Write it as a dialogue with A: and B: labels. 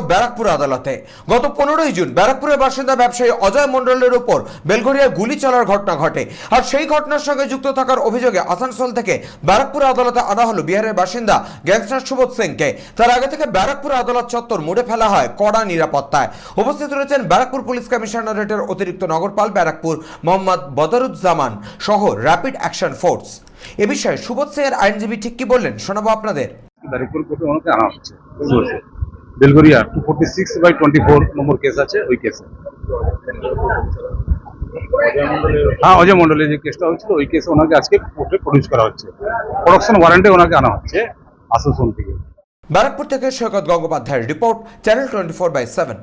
A: ব্যারাকপুর আদালতে। আনা হলো বিহারের বাসিন্দা গ্যাংস্টার সুবোধ সিংকে। তার আগে থেকে ব্যারাকপুর আদালত চত্বর মুড়ে ফেলা হয় কড়া নিরাপত্তায়। উপস্থিত রয়েছেন ব্যারাকপুর পুলিশ কমিশনারেটের অতিরিক্ত নগরপাল ব্যারাকপুর মোহাম্মদ বদরুজ্জামান সহ র্যাপিড অ্যাকশন ফোর্স এ বিষয়ে সুবোধ সিংয়ের আইনজীবী ঠিক কি বললেন শোনাবো আপনাদের।
B: ব্যারিকপুর কোর্টে ওনাকে আনা হচ্ছে। Belgharia two forty six by twenty four number case আছে ওই কেসে হ্যাঁ অজয় মন্ডলের যে কেসটা হয়েছিল ওই কেসে ওনাকে আজকে কোর্টে প্রডিউস করা হচ্ছে। প্রোডাকশন ওয়ারেন্টে ওনাকে আনা হচ্ছে আসানসোল থেকে।
A: ব্যারাকপুর থেকে সৈকত গঙ্গোপাধ্যায়ের report channel twenty four by seven